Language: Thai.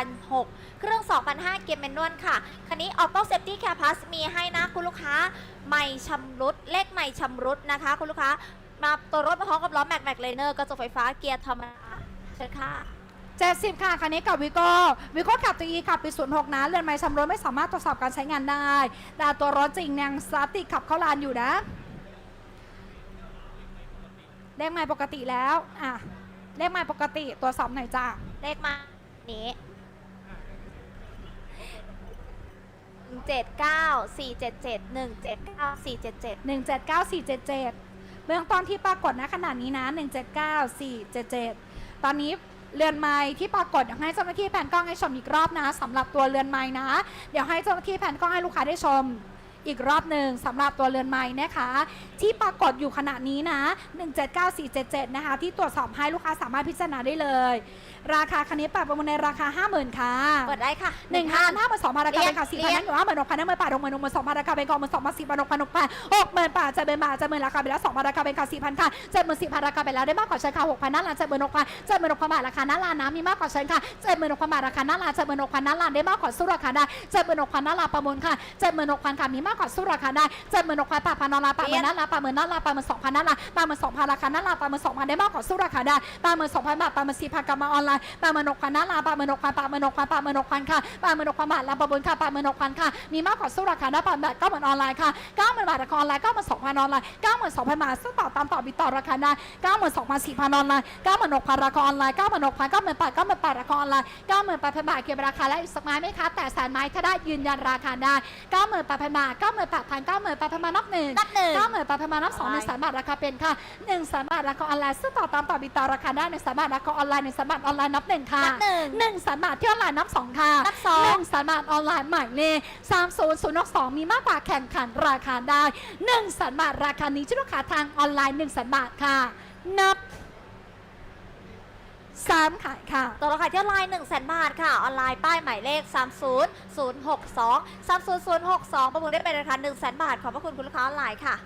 2,006 เครื่อง 2,005 เกมแมนนวลค่ะ คันนี้ Auto Safety Care Plus มีให้นะคุณลูกค้า ไม่ชำรุด เลขไม่ชำรุดนะคะ คุณลูกค้า มาตัวรถมาพร้อมกับล้อแม็กแม็กเลเนอร์กระจกไฟฟ้าเกียร์ธรรมดาเชิญค่ะ70 ค่ะ คันนี้กับวิโก้วิโก้ขับตัวอีขับปี 06 นะ เรือนไม้ชำรถไม่สามารถตรวจสอบการใช้งานได้ แต่ตัวรถจริงยังสตาร์ทติดขับเข้าลานอยู่นะเลขไม้ปกติแล้ว อะ เลขไม้ปกติตรวจสอบหน่อยจ้าเลขมานี้ 17947717947 179477 เบื้องต้นที่ปรากฏณขณะนี้นะ 179477 ตอนนี้เรือนไม้ที่ปรากฏเดี๋ยวให้เจ้าหน้าที่แผ่นกล้องให้ชมอีกรอบนะสำหรับตัวเรือนไม้นะ เดี๋ยวให้เจ้าหน้าที่แผ่นกล้องให้ลูกค้าได้ชมอีกรอบหนึ่งสำหรับตัวเรือนไม้นะคะ ที่ปรากฏอยู่ขณะนี้นะ 179477 นะคะ ที่ตรวจสอบให้ลูกค้าสามารถพิจารณาได้เลย ราคาคันนี้ปรับประมูลในราคา 50,000ค่ะเปิดได้ค่ะหนึ่งพันห้าหมื่นสองพันราคาเป็นค่ะเรีสี่ยพันนนั่นอยู่ห้าหมื่นหกพันห้าหมื่นแปดหกหมื่นหกหมื่นสองพันราคาเป็นกองหมื่นสองพันสี่พันหกพันหกพันหกหมื่นแปดจะเป็นบาทจะหมื่นราคาไปแล้วสองพันราคาเป็นค่ะสี่พันค่ะเจ็ดหมื่นสี่พันราคาไปแล้วได้มากกว่าเชิญค่ะหกพันหน้าร้านเจ็ดหมื่นหกพันเจ็ดหมื่นหกพันบาทราคาหน้าร้านนะมีมากกว่าเชิญค่ะเจ็ดหมื่นหกพันบาทราคาหน้าร้านเจ็ดหมื่นหกพันหน้าร้านได้มากกว่าสู้ราคาได้เจ็ดหมื่นหกพันหน้าร้านประมูลค่ะเจ็ดหมื่นหกพันค่ะมีมากกว่าสู้ราคาได้เจ็ดหมื่นหกพันแปดพันหน้าร้านแปดหมื่นหน้าร้านแปดหมื่นหน้าร้านแปดหมื่นสองพันหน้าร้านแปดหมื่นสองพันราคาหน้าร้านแปดหมื่นสองพันได้มากกว่าสู้ราคาได้แปดหมื่นสองพันบาทแปดหมื่นสี่พันกลับมาออนไลน์แปดหมื่นหกพันหน้าร้านแปดหมื่นหกพันแปดหมื่นหกพันแปดหมื่นหกพันค่ะแปดหมื่นหกพันบาทรับประมูลค่ะแปดหมื่นหกพันค่ะมีมากกว่าสู้ราคาได้แปดหมื่นเก้าหมื่นออนไลน์ค่ะเก้าหมื่นบาทราคาออนไลน์เก้าหมื่นสองพันออนไลน์เก้าหมื่นสองพันบาทซึ่งต่อตามต่อบิดต่อราคาได้เก้าหมื่นสองพันสี่พันออนไลน์เก้าหมื่นหกพันราคาออนไลน์เก้าหมื่นหกพันเก้าหมื่นแปดเก้าหมื่นแปดราคาออนไลน์เก้าหมื่นแปดพันบาทเก็บราคาและอีกสักไม้ไหมคะแต่แสนไม้ถ้าได้ยืนยันราคาได้เก้าหมื่นแปดพันบาทเก้าหมื่นแปดพันเก้าหมื่นแปดพันบาทนับหนึ่งนับหนึ่งเก้าหมื่นแปดพันบาทนับสองหนึ่งแสนบาทราคาเป็นค่ะหนึ่งแสนบาทราคาออนไลน์ซึ่งต่อตามต่อบิดต่อราคาได้หนึ่งแสนบาทราคาออนไลน์หนึ่งแสนบาทออนไลน์นับหนึ่งค่ะนับหนึ่งหนึ่งแสนบาทที่ออนไลน์นับสองค่ะนับสอง หนึ่งแสนบาทออนไลน์หมายเลขสามศูนย์ศูนย์สองมีมากกว่าแข่งขันราคาได้หนึ่งแสนบาทราคานี้ที่ลูกค้าทางออนไลน์หนึ่งแสนบาทค่ะ นับสามขายค่ะ ตัวราคาที่ออนไลน์1 0 0 0 0 0บาทค่ะ ออนไลน์ป้ายหมายเลข 30062 30062 ประมูลได้เป็นราคา1 0 0 0 0 0 บาท ขอบพระคุณคุณลูกค้าออนไลน์ค่ะ